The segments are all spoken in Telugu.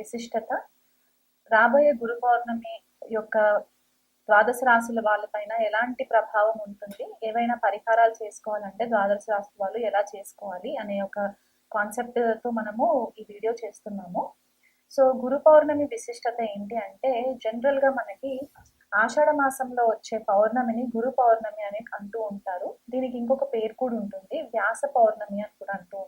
విశిష్టత. రాబోయే గురు పౌర్ణమి యొక్క ద్వాదశ రాశుల వాళ్ళపైన ఎలాంటి ప్రభావం ఉంటుంది? ఏవైనా పరిహారాలు చేసుకోవాలంటే ద్వాదశ రాశుల వాళ్ళు ఎలా చేసుకోవాలి అనే ఒక కాన్సెప్ట్తో మనము ఈ వీడియో చేస్తున్నాము. సో గురు పౌర్ణమి విశిష్టత ఏంటి అంటే జనరల్గా మనకి ఆషాఢ మాసంలో వచ్చే పౌర్ణమిని గురు పౌర్ణమి అని అంటూ ఉంటారు. దీనికి ఇంకొక పేరు కూడా ఉంటుంది. వ్యాస పౌర్ణమి అని కూడా అంటూ ఉంటారు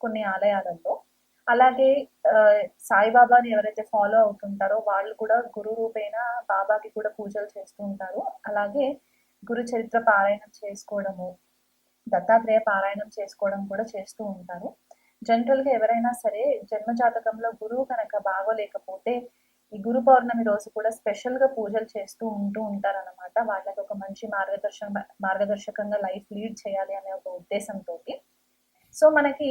కొన్ని ఆలయాలలో. అలాగే సాయిబాబాని ఎవరైతే ఫాలో అవుతుంటారో వాళ్ళు కూడా గురు రూపేణ బాబాకి కూడా పూజలు చేస్తూ ఉంటారు. అలాగే గురు చరిత్ర పారాయణం చేసుకోవడము దత్తాత్రేయ పారాయణం చేసుకోవడం కూడా చేస్తూ ఉంటారు. జనరల్గా ఎవరైనా సరే జన్మ జాతకంలో గురువు కనుక బాగోలేకపోతే ఈ గురు పౌర్ణమి రోజు కూడా స్పెషల్గా పూజలు చేస్తూ ఉంటూ ఉంటారు అనమాట వాళ్ళకి ఒక మంచి మార్గదర్శన మార్గదర్శకంగా లైఫ్ లీడ్ చేయాలి అనే ఒక ఉద్దేశంతో సో మనకి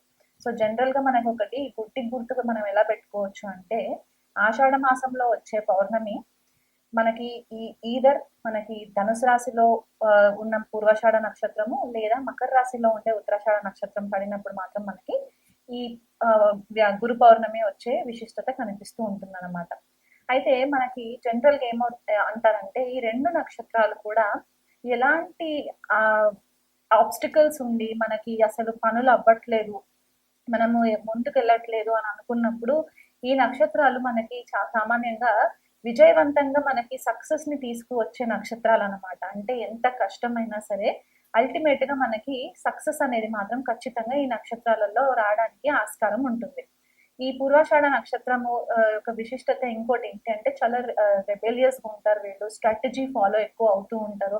సో జనరల్గా మనకి ఒకటి గుర్తి గుర్తుగా మనం ఎలా పెట్టుకోవచ్చు అంటే ఆషాఢ మాసంలో వచ్చే పౌర్ణమి మనకి ఈ ఈదర్ మనకి ధనుసు రాశిలో ఉన్న పూర్వాషాఢ నక్షత్రము లేదా మకర రాశిలో ఉండే ఉత్తరాషాఢ నక్షత్రం పడినప్పుడు మాత్రం మనకి ఈ గురు పౌర్ణమి వచ్చే విశిష్టత కనిపిస్తూ ఉంటుంది అనమాట అయితే మనకి జనరల్గా ఏమో అంటారంటే ఈ రెండు నక్షత్రాలు కూడా ఎలాంటి ఆ ఆబ్స్టికల్స్ ఉండి మనకి అసలు పనులు అవ్వట్లేదు మనము ముందుకు వెళ్ళట్లేదు అని అనుకున్నప్పుడు ఈ నక్షత్రాలు మనకి చా సామాన్యంగా విజయవంతంగా మనకి సక్సెస్ని తీసుకువచ్చే నక్షత్రాలు అన్నమాట అంటే ఎంత కష్టమైనా సరే అల్టిమేట్గా మనకి సక్సెస్ అనేది మాత్రం ఖచ్చితంగా ఈ నక్షత్రాలలో రావడానికి ఆస్కారం ఉంటుంది. ఈ పూర్వాషాఢ నక్షత్రము యొక్క విశిష్టత ఇంకోటి ఏంటి అంటే చాలా రెబెలియస్గా ఉంటారు వీళ్ళు స్ట్రాటజీ ఫాలో ఎక్కువ అవుతూ ఉంటారు.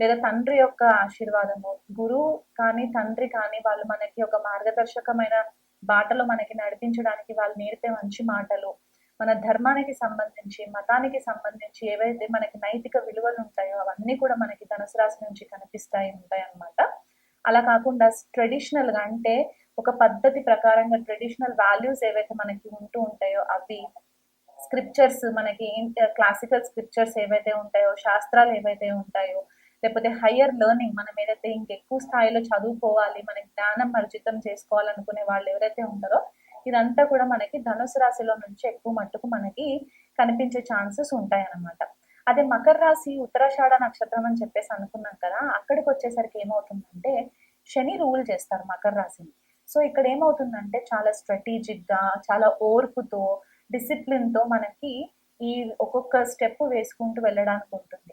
లేదా తండ్రి యొక్క ఆశీర్వాదము. గురువు కానీ తండ్రి కానీ వాళ్ళు మనకి ఒక మార్గదర్శకమైన బాటలో మనకి నడిపించడానికి వాళ్ళు నేర్పే మంచి మాటలు. మన ధర్మానికి సంబంధించి మతానికి సంబంధించి ఏవైతే మనకి నైతిక విలువలు ఉంటాయో అవన్నీ కూడా మనకి ధనుసు రాశి నుంచి కనిపిస్తాయి ఉంటాయన్నమాట అలా కాకుండా ట్రెడిషనల్గా అంటే ఒక పద్ధతి ప్రకారంగా ట్రెడిషనల్ వాల్యూస్ ఏవైతే మనకి ఉంటూ ఉంటాయో అవి స్క్రిప్చర్స్ మనకి క్లాసికల్ స్క్రిప్చర్స్ ఏవైతే ఉంటాయో శాస్త్రాలు ఏవైతే ఉంటాయో లేకపోతే హయ్యర్ లెర్నింగ్ మనం ఏదైతే ఇంకెక్కువ స్థాయిలో చదువుకోవాలి మన జ్ఞానం పరిచితం చేసుకోవాలనుకునే వాళ్ళు ఎవరైతే ఉంటారో ఇదంతా కూడా మనకి ధనుసు రాశిలో నుంచి ఎక్కువ మట్టుకు మనకి కనిపించే ఛాన్సెస్ ఉంటాయి అన్నమాట అదే మకర రాశి ఉత్తరాషాఢ నక్షత్రం అని చెప్పేసి అనుకున్నాం కదా అక్కడికి వచ్చేసరికి ఏమవుతుందంటే శని రూల్ చేస్తారు మకర రాశిని. సో ఇక్కడ ఏమవుతుందంటే చాలా స్ట్రాటజిక్గా చాలా ఓర్పుతో డిసిప్లిన్తో మనకి ఈ ఒక్కొక్క స్టెప్ వేసుకుంటూ వెళ్ళడానికి ఉంటుంది.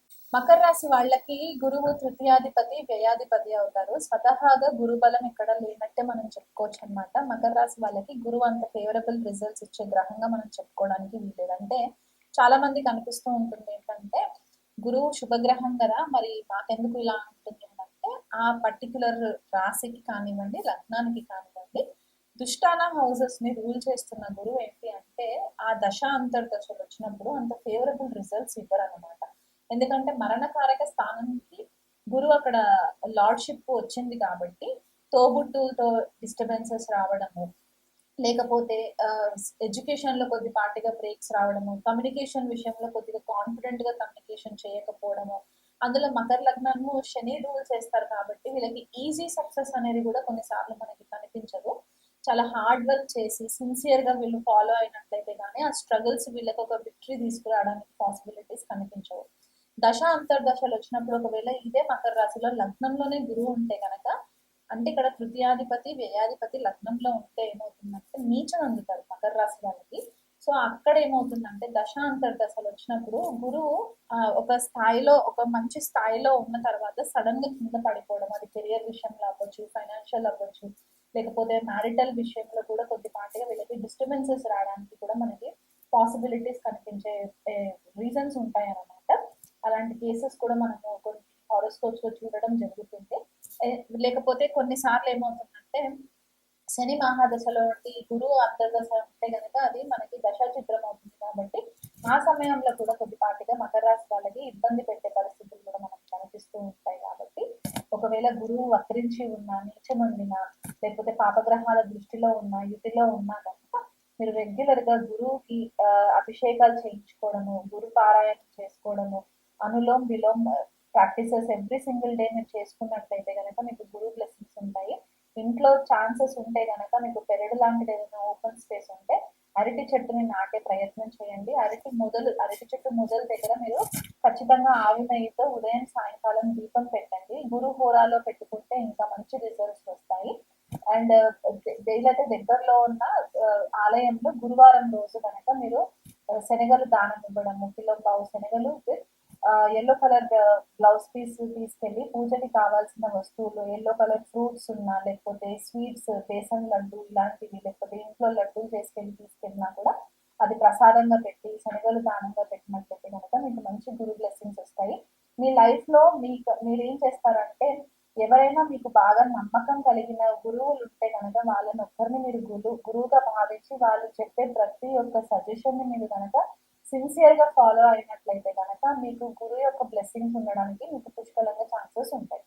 మకర రాశి వాళ్ళకి గురువు తృతీయాధిపతి వ్యయాధిపతి అవుతారు. స్వతహాగా గురు బలం ఇక్కడ లేనట్టే మనం చెప్పుకోవచ్చు అనమాట మకర రాశి వాళ్ళకి గురువు అంత ఫేవరబుల్ రిజల్ట్స్ ఇచ్చే గ్రహంగా మనం చెప్పుకోవడానికి వీలేదు అంటే చాలా మందికి అనిపిస్తూ ఉంటుంది ఏంటంటే గురువు శుభగ్రహం కదా మరి మాకెందుకు ఇలా ఉంటుంది అంటే ఆ పర్టికులర్ రాశికి కానివ్వండి లగ్నానికి కానివ్వండి దుష్టాన హౌసెస్ని రూల్ చేస్తున్న గురువు ఏంటి అంటే ఆ దశ అంతర్దశలు వచ్చినప్పుడు అంత ఫేవరబుల్ రిజల్ట్స్ ఇవ్వరు అనమాట ఎందుకంటే మరణకారక స్థానానికి గురువు అక్కడ లార్డ్షిప్ వచ్చింది కాబట్టి తోబుట్టులతో డిస్టర్బెన్సెస్ రావడము లేకపోతే ఎడ్యుకేషన్లో కొద్దిపాటిగా బ్రేక్స్ రావడము కమ్యూనికేషన్ విషయంలో కొద్దిగా కాన్ఫిడెంట్గా కమ్యూనికేషన్ చేయకపోవడము అందులో మకర లగ్నము శని రూల్ చేస్తారు కాబట్టి వీళ్ళకి ఈజీ సక్సెస్ అనేది కూడా కొన్నిసార్లు మనకి కనిపించదు. చాలా హార్డ్ వర్క్ చేసి సిన్సియర్గా వీళ్ళు ఫాలో అయినట్లయితే కానీ ఆ స్ట్రగుల్స్ వీళ్ళకి ఒక విక్టరీ తీసుకురావడానికి పాసిబిలిటీస్ కనిపించవు. దశ అంతర్దశలు వచ్చినప్పుడు ఒకవేళ ఇదే మకర రాశిలో లగ్నంలోనే గురువు ఉంటే కనుక అంటే ఇక్కడ తృతీయాధిపతి వ్యయాధిపతి లగ్నంలో ఉంటే ఏమవుతుందంటే నీచం అందుతారు మకర రాశి వాళ్ళకి. సో అక్కడ ఏమవుతుందంటే దశ అంతర్దశలు వచ్చినప్పుడు గురువు ఒక స్థాయిలో ఒక మంచి స్థాయిలో ఉన్న తర్వాత సడన్గా కింద పడిపోవడం అది కెరియర్ విషయంలో అవ్వచ్చు ఫైనాన్షియల్ అవ్వచ్చు లేకపోతే మ్యారిటల్ విషయంలో కూడా కొద్దిపాటిగా వీళ్ళకి డిస్టర్బెన్సెస్ రావడానికి కూడా మనకి పాసిబిలిటీస్ కనిపించే రీజన్స్ ఉంటాయి కూడా మనము కొన్ని హారోస్కోప్స్లో చూడడం జరుగుతుంది. లేకపోతే కొన్నిసార్లు ఏమవుతుందంటే శని మహాదశలో ఉండి గురువు అంతర్దశ ఉంటే కనుక అది మనకి దశా చిత్రం అవుతుంది కాబట్టి ఆ సమయంలో కూడా కొద్దిపాటిగా మకర రాశి వాళ్ళకి ఇబ్బంది పెట్టే పరిస్థితులు కూడా మనకు కనిపిస్తూ ఉంటాయి కాబట్టి ఒకవేళ గురువు వక్రించి ఉన్నా నీచమందినా లేకపోతే పాపగ్రహాల దృష్టిలో ఉన్నా యుతిలో ఉన్నా కనుక మీరు రెగ్యులర్గా గురువుకి అభిషేకాలు చేయించుకోవడము గురు పారాయణం చేసుకోవడము Anulom Vilom practices every single day మీరు చేసుకున్నట్లయితే కనుక మీకు గురు బ్లెస్సింగ్స్ ఉంటాయి. ఇంట్లో ఛాన్సెస్ ఉంటే కనుక మీకు పెరడు లాంటిది ఏదైనా ఓపెన్ స్పేస్ ఉంటే అరటి చెట్టుని నాటే ప్రయత్నం చేయండి. అరటి మొదలు అరటి చెట్టు మొదలు దగ్గర మీరు ఖచ్చితంగా ఆవి నెయ్యితో ఉదయం సాయంకాలం దీపం పెట్టండి. గురు హోరాలో పెట్టుకుంటే ఇంకా మంచి రిజల్ట్స్ వస్తాయి. అండ్ వీలైతే దగ్గరలో ఉన్న ఆలయంలో గురువారం రోజు కనుక మీరు శనగలు దానం ఇవ్వడము కిలో పావు శనగలు with yellow colour blouse piece తీసుకెళ్ళి పూజకి కావాల్సిన వస్తువులు ఎల్లో కలర్ ఫ్రూట్స్ ఉన్నా లేకపోతే స్వీట్స్ బేసన్ లడ్డు ఇలాంటివి లేకపోతే ఇంట్లో లడ్డూలు చేసుకెళ్ళి తీసుకెళ్ళినా కూడా అది ప్రసాదంగా పెట్టి శనగలు దానంగా పెట్టినట్లయితే కనుక మీకు మంచి గురు బ్లెస్సింగ్స్ వస్తాయి. మీ లైఫ్లో మీకు మీరు ఏం చేస్తారంటే ఎవరైనా మీకు బాగా నమ్మకం కలిగిన గురువులు ఉంటే కనుక వాళ్ళని ఒక్కరిని మీరు గురు గురువుగా భావించి వాళ్ళు చెప్పే ప్రతి ఒక్క సజెషన్ని మీరు కనుక సిన్సియర్గా ఫాలో అయినట్లయితే మీకు గురువు యొక్క బ్లెస్సింగ్స్ ఉండడానికి మీకు పుష్కలంగా ఛాన్సెస్ ఉంటాయి.